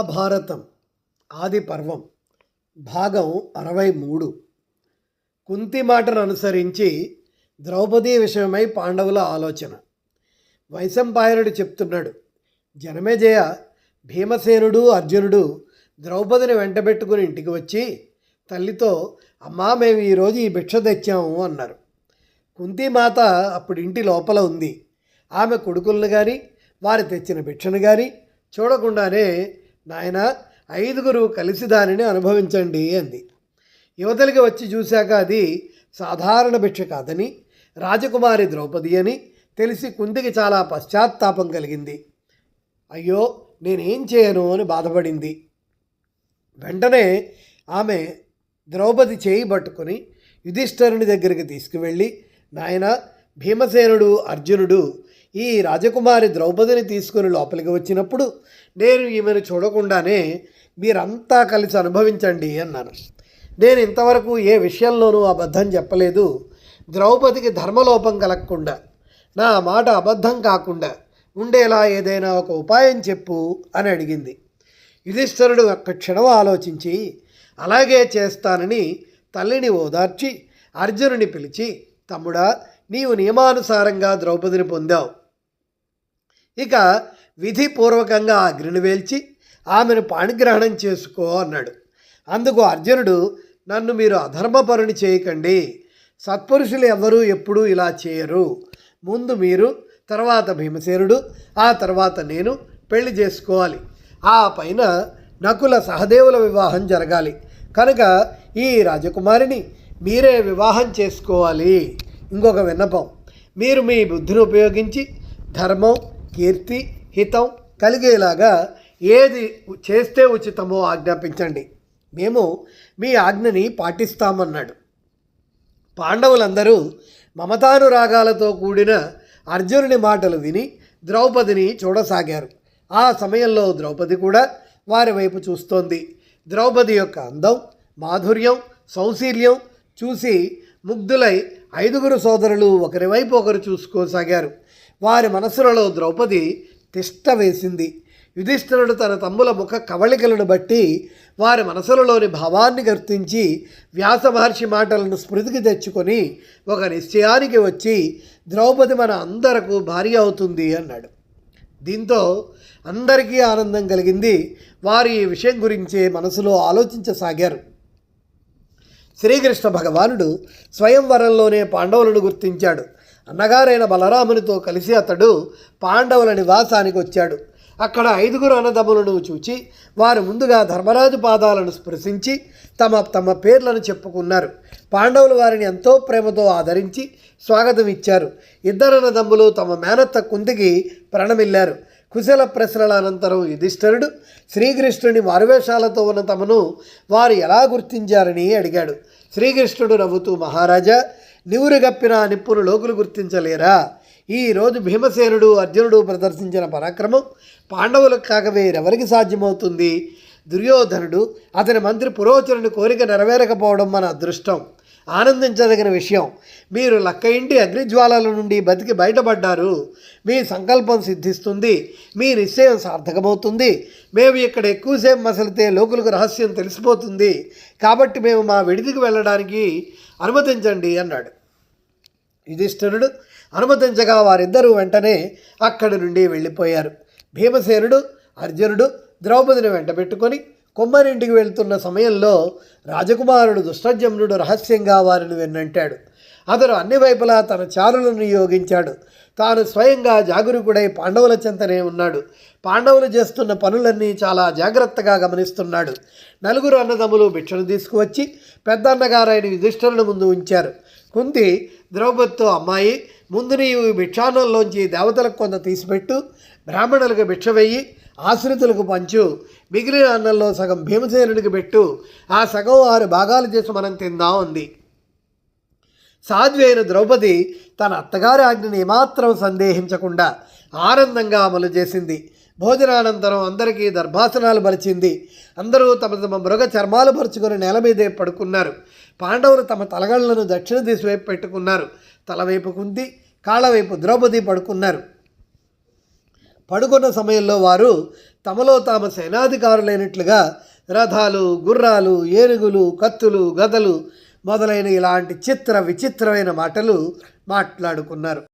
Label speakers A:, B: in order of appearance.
A: మహాభారతం ఆది పర్వం భాగం అరవై మూడు కుంతి మాటను అనుసరించి ద్రౌపదీ విషయమై పాండవుల ఆలోచన. వైశంపాయనుడు చెప్తున్నాడు జనమేజయ భీమసేనుడు అర్జునుడు ద్రౌపదిని వెంటబెట్టుకుని ఇంటికి వచ్చి తల్లితో అమ్మా మేము ఈరోజు ఈ భిక్ష తెచ్చాము అన్నారు. కుంతిమాత అప్పుడు ఇంటి లోపల ఉంది. ఆమె కొడుకులను కానీ వారు తెచ్చిన భిక్షను కానీ చూడకుండానే నాయన ఐదుగురు కలిసి దానిని అనుభవించండి అంది. యువతలకి వచ్చి చూశాక అది సాధారణ భిక్ష కాదని రాజకుమారి ద్రౌపది అని తెలిసి కుంతికి చాలా పశ్చాత్తాపం కలిగింది. అయ్యో నేనేం చేయను అని బాధపడింది. వెంటనే ఆమె ద్రౌపది చేయి పట్టుకొని యుధిష్ఠరుని దగ్గరికి తీసుకువెళ్ళి నాయన భీమసేనుడు అర్జునుడు ఈ రాజకుమారి ద్రౌపదిని తీసుకుని లోపలికి వచ్చినప్పుడు నేను ఈమెను చూడకుండానే మీరంతా కలిసి అనుభవించండి అన్నాను. నేను ఇంతవరకు ఏ విషయంలోనూ అబద్ధం చెప్పలేదు. ద్రౌపదికి ధర్మలోపం కలగకుండా నా మాట అబద్ధం కాకుండా ఉండేలా ఏదైనా ఒక ఉపాయం చెప్పు అని అడిగింది. యుధిష్ఠరుడు ఒక్క క్షణం ఆలోచించి అలాగే చేస్తానని తల్లిని ఓదార్చి అర్జునుని పిలిచి తమ్ముడా నీవు నియమానుసారంగా ద్రౌపదిని పొందావు. ఇక విధిపూర్వకంగా అగ్నిని వేల్చి ఆమెను పాణిగ్రహణం చేసుకో అన్నాడు. అందుకు అర్జునుడు నన్ను మీరు అధర్మపరుని చేయకండి. సత్పురుషులు ఎవరూ ఎప్పుడూ ఇలా చేయరు. ముందు మీరు తర్వాత భీమసేనుడు ఆ తర్వాత నేను పెళ్ళి చేసుకోవాలి. ఆ పైన నకుల సహదేవుల వివాహం జరగాలి. కనుక ఈ రాజకుమారిని మీరే వివాహం చేసుకోవాలి. ఇంకొక విన్నపం. మీరు మీ బుద్ధిని ఉపయోగించి ధర్మం కీర్తి హితం కలిగేలాగా ఏది చేస్తే ఉచితమో ఆజ్ఞాపించండి. మేము మీ ఆజ్ఞని పాటిస్తామన్నాడు. పాండవులందరూ మమతానురాగాలతో కూడిన అర్జునుని మాటలు విని ద్రౌపదిని చూడసాగారు. ఆ సమయంలో ద్రౌపది కూడా వారి వైపు చూస్తోంది. ద్రౌపది యొక్క అందం మాధుర్యం సౌశీల్యం చూసి ముగ్ధులై ఐదుగురు సోదరులు ఒకరి వైపు ఒకరు చూసుకోసాగారు. వారి మనసులలో ద్రౌపది తిష్ట వేసింది. యుధిష్ఠిరుడు తన తమ్ముల ముఖ కవళికలను బట్టి వారి మనసులలోని భావాన్ని గుర్తించి వ్యాస మహర్షి మాటలను స్మృతికి తెచ్చుకొని ఒక నిశ్చయానికి వచ్చి ద్రౌపది మన అందరకు భార్య అవుతుంది అన్నాడు. దీంతో అందరికీ ఆనందం కలిగింది. వారు ఈ విషయం గురించే మనసులో ఆలోచించసాగారు. శ్రీకృష్ణ భగవానుడు స్వయంవరంలోనే పాండవులను గుర్తించాడు. అన్నగారైన బలరామునితో కలిసి అతడు పాండవుల నివాసానికి వచ్చాడు. అక్కడ ఐదుగురు అన్నదమ్ములను చూచి వారు ముందుగా ధర్మరాజు పాదాలను స్పృశించి తమ తమ పేర్లను చెప్పుకున్నారు. పాండవులు వారిని ఎంతో ప్రేమతో ఆదరించి స్వాగతం ఇచ్చారు. ఇద్దరు అన్నదమ్ములు తమ మేనత్త కుంతికి ప్రణమిల్లారు. కుశల ప్రశ్నల అనంతరం యుధిష్ఠరుడు శ్రీకృష్ణుని మారువేషాలతో ఉన్న తమను వారు ఎలా గుర్తించారని అడిగాడు. శ్రీకృష్ణుడు నవ్వుతూ మహారాజా నివురుగప్పిన నిప్పును లోకులు గుర్తించలేరా? ఈ రోజు భీమసేనుడు అర్జునుడు ప్రదర్శించిన పరాక్రమం పాండవులకు కాక వేరెవరికి సాధ్యమవుతుంది? దుర్యోధనుడు అతని మంత్రి పురోచరుని కోరిక నెరవేరకపోవడం మన అదృష్టం. ఆనందించదగిన విషయం. మీరు లక్క ఇంటి అగ్నిజ్వాలల నుండి బతికి బయటపడ్డారు. మీ సంకల్పం సిద్ధిస్తుంది. మీ నిశ్చయం సార్థకమవుతుంది. మేము ఇక్కడ ఎక్కువసేపు మసలితే లోకులకు రహస్యం తెలిసిపోతుంది. కాబట్టి మేము మా విడిదికి వెళ్ళడానికి అనుమతించండి అన్నాడు. యుధిష్ఠిరుడు అనుమతించగా వారిద్దరూ వెంటనే అక్కడి నుండి వెళ్ళిపోయారు. భీమసేనుడు అర్జునుడు ద్రౌపదిని వెంట పెట్టుకొని కుమ్మరింటికి వెళ్తున్న సమయంలో రాజకుమారుడు దుష్టజమ్నుడు రహస్యంగా వారిని వెన్నంటాడు. అతను అన్ని వైపులా తన చారులను నియోగించాడు. తాను స్వయంగా జాగరూకుడై పాండవుల చెంతనే ఉన్నాడు. పాండవులు చేస్తున్న పనులన్నీ చాలా జాగ్రత్తగా గమనిస్తున్నాడు. నలుగురు అన్నదమ్ములు భిక్షను తీసుకువచ్చి పెద్ద అన్నగారైన యుధిష్ఠరుని ముందు ఉంచారు. కుంతి ద్రౌపదితో అమ్మాయి ముందు నీవు భిక్షాన్నంలోంచి దేవతలకు కొంత తీసిపెట్టు. బ్రాహ్మణులకు భిక్ష వెయ్యి ఆశ్రితులకు పంచు. మిగిలిన అన్నంలో సగం భీమసేనుడికి పెట్టు. ఆ సగం ఆరు భాగాలు చేసి మనం తిందాం అంది. సాధ్వైన ద్రౌపది తన అత్తగారి ఆజ్ఞని ఏమాత్రం సందేహించకుండా ఆనందంగా అమలు చేసింది. భోజనానంతరం అందరికీ దర్భాసనాలు పరిచింది అందరూ తమ తమ మృగ చర్మాలు పరుచుకొని నేల మీదే పడుకున్నారు. పాండవులు తమ తలగళ్ళను దక్షిణ దిశ వైపు పెట్టుకున్నారు. తలవైపు కుంతి కాళ్ళవైపు ద్రౌపది పడుకున్నారు. పడుకున్న సమయంలో వారు తమలో తాము సేనాధికారులైనట్లుగా రథాలు గుర్రాలు ఏనుగులు కత్తులు గదలు మొదలైన ఇలాంటి చిత్ర విచిత్రమైన మాటలు మాట్లాడుకున్నారు.